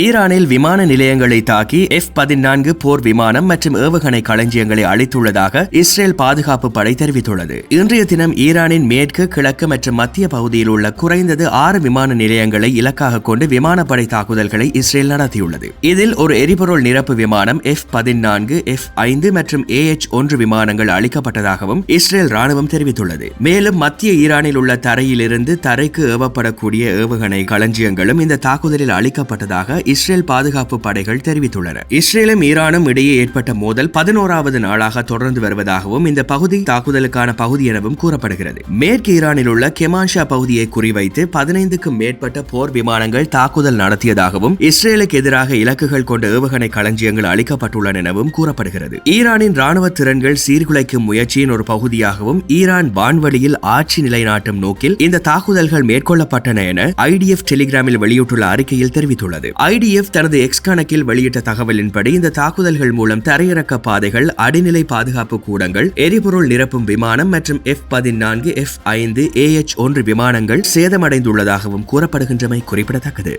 ஈரானில் விமான நிலையங்களை தாக்கி எஃப் பதினான்கு போர் விமானம் மற்றும் ஏவுகணை களஞ்சியங்களை அளித்துள்ளதாக இஸ்ரேல் பாதுகாப்பு படை தெரிவித்துள்ளது. இன்றைய தினம் ஈரானின் மேற்கு கிழக்கு மற்றும் மத்திய பகுதியில் உள்ள குறைந்தது ஆறு விமான நிலையங்களை இலக்காக கொண்டு விமானப்படை தாக்குதல்களை இஸ்ரேல் நடத்தியுள்ளது. இதில் ஒரு எரிபொருள் நிரப்பு விமானம் எஃப் பதினான்கு எஃப் ஐந்து மற்றும் ஏஎச் ஒன்று விமானங்கள் அளிக்கப்பட்டதாகவும் இஸ்ரேல் ராணுவம் தெரிவித்துள்ளது. மேலும் மத்திய ஈரானில் உள்ள தரையிலிருந்து தரைக்கு ஏவப்படக்கூடிய ஏவுகணை களஞ்சியங்களும் இந்த தாக்குதலில் அளிக்கப்பட்டதாக இஸ்ரேல் பாதுகாப்பு படைகள் தெரிவித்துள்ளன. இஸ்ரேலும் ஈரானும் இடையே ஏற்பட்ட மோதல் பதினோராவது நாளாக தொடர்ந்து வருவதாகவும் இந்த பகுதி தாக்குதலுக்கான பகுதி எனவும் கூறப்படுகிறது. மேற்கு ஈரானில் உள்ள கெமான்ஷா பகுதியை குறிவைத்து பதினைந்துக்கும் மேற்பட்ட போர் விமானங்கள் தாக்குதல் நடத்தியதாகவும் இஸ்ரேலுக்கு எதிராக இலக்குகள் கொண்ட ஏவுகணை களஞ்சியங்கள் அளிக்கப்பட்டுள்ளன எனவும் கூறப்படுகிறது. ஈரானின் ராணுவ திறன்கள் சீர்குலைக்கும் முயற்சியின் ஒரு பகுதியாகவும் ஈரான் வான்வழியில் ஆட்சி நிலைநாட்டும் நோக்கில் இந்த தாக்குதல்கள் மேற்கொள்ளப்பட்டன என ஐடிஎஃப் டெலிகிராமில் வெளியிட்டுள்ள அறிக்கையில் தெரிவித்துள்ளது. ஐடிஎஃப் தனது எக்ஸ் கணக்கில் வெளியிட்ட தகவலின்படி இந்த தாக்குதல்கள் மூலம் தரையிறக்க பாதைகள் அடிநிலை பாதுகாப்பு கூடங்கள் எரிபொருள் நிரப்பும் விமானம் மற்றும் எஃப் பதினான்கு எஃப் ஐந்து ஏஎச் ஒன்று விமானங்கள் சேதமடைந்துள்ளதாகவும் கூறப்படுகின்றமை குறிப்பிடத்தக்கது.